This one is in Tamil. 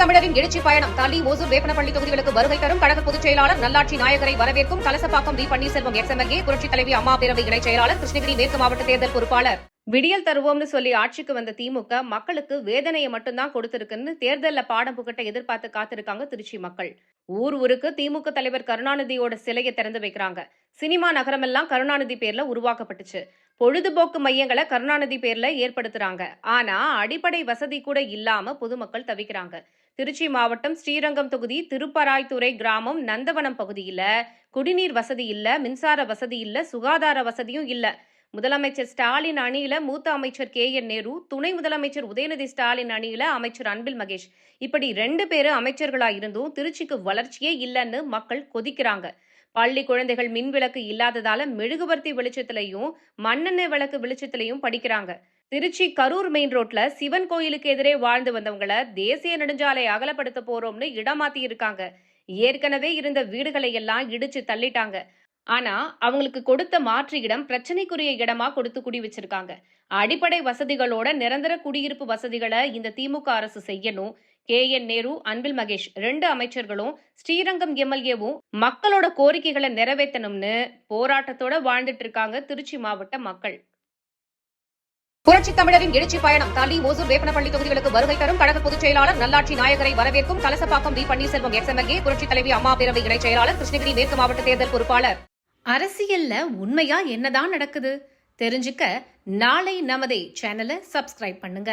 தமிழரின் எழுச்சி பயணம் தளி ஓசூர் வேப்பனப்பள்ளி தொகுதிகளுக்கு வருகை தரும் கழக பொதுச் செயலாளர் நல்லாட்சி நாயகரை வரவேற்கும் கலசப்பாக்கம் வி பன்னீர்செல்வம் எஸ்எம்எல்ஏ புரட்சித் தலைவி அம்மா பேரவை இணைச் செயலாளர் கிருஷ்ணகிரி மேற்கு மாவட்ட தேர்தல் பொறுப்பாளர். விடியல் தருவோம்னு சொல்லி ஆட்சிக்கு வந்த திமுக மக்களுக்கு வேதனையை மட்டும்தான் கொடுத்திருக்குன்னு தேர்தலில் பாடம் புகட்ட எதிர்பார்த்து காத்திருக்காங்க திருச்சி மக்கள். ஊர் ஊருக்கு திமுக தலைவர் கருணாநிதியோட சிலையை திறந்து வைக்கிறாங்க. சினிமா நகரமெல்லாம் கருணாநிதி பேர்ல உருவாக்கப்பட்டுச்சு. பொழுதுபோக்கு மையங்களை கருணாநிதி பேர்ல ஏற்படுத்துறாங்க. ஆனா அடிப்படை வசதி கூட இல்லாம பொதுமக்கள் தவிக்கிறாங்க. திருச்சி மாவட்டம் ஸ்ரீரங்கம் தொகுதி திருப்பராய்த்துறை கிராமம் நந்தவனம் பகுதியில குடிநீர் வசதி இல்ல மின்சார வசதி இல்ல சுகாதார வசதியும் இல்ல. முதலமைச்சர் ஸ்டாலின் அணியில மூத்த அமைச்சர் கே என் நேரு துணை முதலமைச்சர் உதயநிதி ஸ்டாலின் அணியில அமைச்சர் அன்பில் மகேஷ். இப்படி ரெண்டு பேரும் அமைச்சர்களா இருந்தும் திருச்சிக்கு வளர்ச்சியே இல்லைன்னு மக்கள் கொதிக்கிறாங்க. பள்ளி குழந்தைகள் மின் விளக்கு இல்லாததால மெழுகுவர்த்தி வெளிச்சத்திலையும் மண்ணெண்ணெய் விளக்கு வெளிச்சத்திலையும் படிக்கிறாங்க. திருச்சி கரூர் மெயின் ரோட்ல சிவன் கோயிலுக்கு எதிரே வாழ்ந்து வந்தவங்கள தேசிய நெடுஞ்சாலை அகலப்படுத்த போறோம்னு இடமாத்தி இருக்காங்க. ஏற்கனவே இருந்த வீடுகளை எல்லாம் இடிச்சு தள்ளிட்டாங்க. ஆனா அவங்களுக்கு கொடுத்த மாற்று இடம் பிரச்சனைக்குரிய இடமா கொடுத்து குடி வச்சிருக்காங்க. அடிப்படை வசதிகளோட நிரந்தர குடியிருப்பு வசதிகளை இந்த திமுக அரசு செய்யணும். கே என் நேரு அன்பில் மகேஷ் ரெண்டு அமைச்சர்களும் ஸ்ரீரங்கம் எம்எல்ஏவும் மக்களோட கோரிக்கைகளை நிறைவேற்றணும்னு போராட்டத்தோட வாழ்ந்துட்டு இருக்காங்க திருச்சி மாவட்ட மக்கள். புரட்சி தமிழரின் எழுச்சி பயணம் தளி ஓசூர் வேப்பனப்பள்ளி தொகுதிகளுக்கு வருகை தரும் கழக பொதுச் செயலாளர் நல்லாட்சி நாயகரை வரவேற்கும் கலசப்பாக்கம் வி பன்னீர்செல்வம் எக்ஸ்எம்எல்ஏ புரட்சித் தலைவி அம்மா பேரவை இணைச் செயலாளர் கிருஷ்ணகிரி மேற்கு மாவட்ட தேர்தல் பொறுப்பாளர். அரசியல்ல உண்மையா என்னதான் நடக்குது? தெரிஞ்சுக்க நாளை நமதே சேனலை சப்ஸ்கிரைப் பண்ணுங்க.